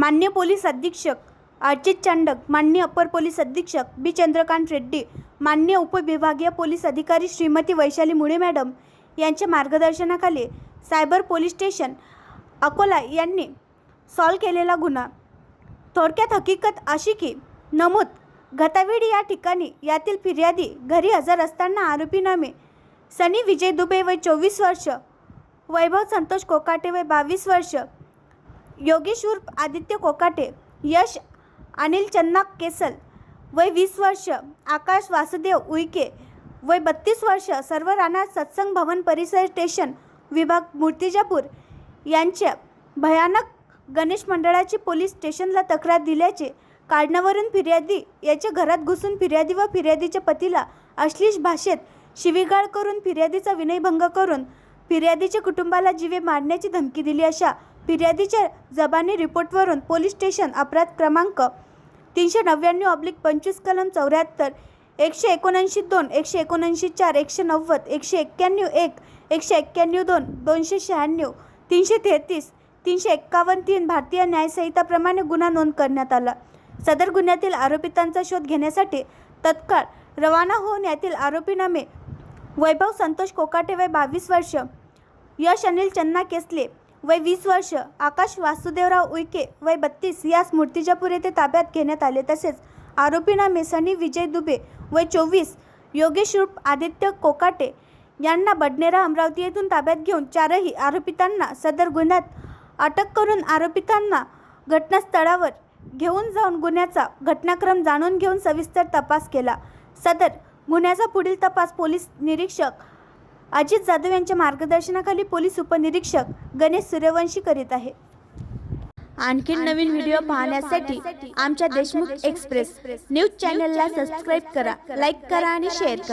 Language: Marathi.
मान्य पोलीस अधीक्षक अर्चित चांडक मान्य अपर पोलीस अधीक्षक बी. चंद्रकांत रेड्डी मान्य उपविभागीय पोलीस अधिकारी श्रीमती वैशाली मुळे मॅडम यांच्या मार्गदर्शनाखाली सायबर पोलीस स्टेशन अकोला यांनी सॉल्व केलेला गुन्हा. थोडक्यात हकीकत अशी की नमूद गतावेळी या ठिकाणी यातील फिर्यादी घरी हजर असताना आरोपी नामे सनी विजय दुबे वय चोवीस वर्ष वैभव संतोष कोकाटे वय बावीस वर्ष योगेश्वर आदित्य कोकाटे यश अनिल चन्ना केसल वय वीस वर्ष आकाश वासुदेव उईके वय बत्तीस वर्ष सर्व राणा सत्संग भवन परिसर स्टेशन विभाग मूर्तिजापूर यांच्या भयानक गणेश मंडळाची पोलीस स्टेशनला तक्रार दिल्याचे काढण्यावरून फिर्यादी याच्या घरात घुसून फिर्यादी व फिर्यादीच्या पतीला अश्लीष भाषेत शिवीगाळ करून फिर्यादीचा विनयभंग करून फिर्यादीच्या कुटुंबाला जीवे मारण्याची धमकी दिली अशा फिर्यादीच्या जबानी रिपोर्टवरून पोलीस स्टेशन अपराध क्रमांक तीनशे नव्याण्णव ऑब्लिक पंचवीस कलम चौऱ्याहत्तर एकशे एकोणऐंशी दोन एकशे एकोणऐंशी चार एकशे नव्वद एकशे एक्क्याण्णव एक एकशे एक्क्याण्णव दोन दोनशे शहाण्णव तीनशे तेहतीस तीनशे एक्कावन्न तीन भारतीय न्यायसंहिताप्रमाणे गुन्हा नोंद करण्यात आला. सदर गुन्ह्यातील आरोपितांचा शोध घेण्यासाठी तत्काळ रवाना होऊन यातील आरोपीनामे वैभव संतोष कोकाटे वय बावीस वर्ष यश अनिल चन्ना केसले. वय वीस वर्ष. आकाश वासुदेवराव उईके. वय बत्तीस. यास मूर्तिजापूर येथे ताब्यात घेण्यात आले. तसेच आरोपींना मेसनी विजय दुबे. वय चोवीस. योगेश रूप आदित्य कोकाटे यांना बडनेरा अमरावती येथून ताब्यात घेऊन चारही आरोपितांना सदर गुन्ह्यात अटक करून आरोपितांना घटनास्थळावर घेऊन जाऊन गुन्ह्याचा घटनाक्रम जाणून घेऊन सविस्तर तपास केला. सदर गुन्ह्याचा पुढील तपास पोलीस निरीक्षक अजित जाधव यांच्या मार्गदर्शनाखाली पोलीस उपनिरीक्षक गणेश सूर्यवंशी करीत आहे. आणखीन नवीन व्हिडिओ पाहण्यासाठी आमच्या देशमुख एक्सप्रेस न्यूज चॅनलला सबस्क्राईब करा लाईक करा आणि शेअर करा.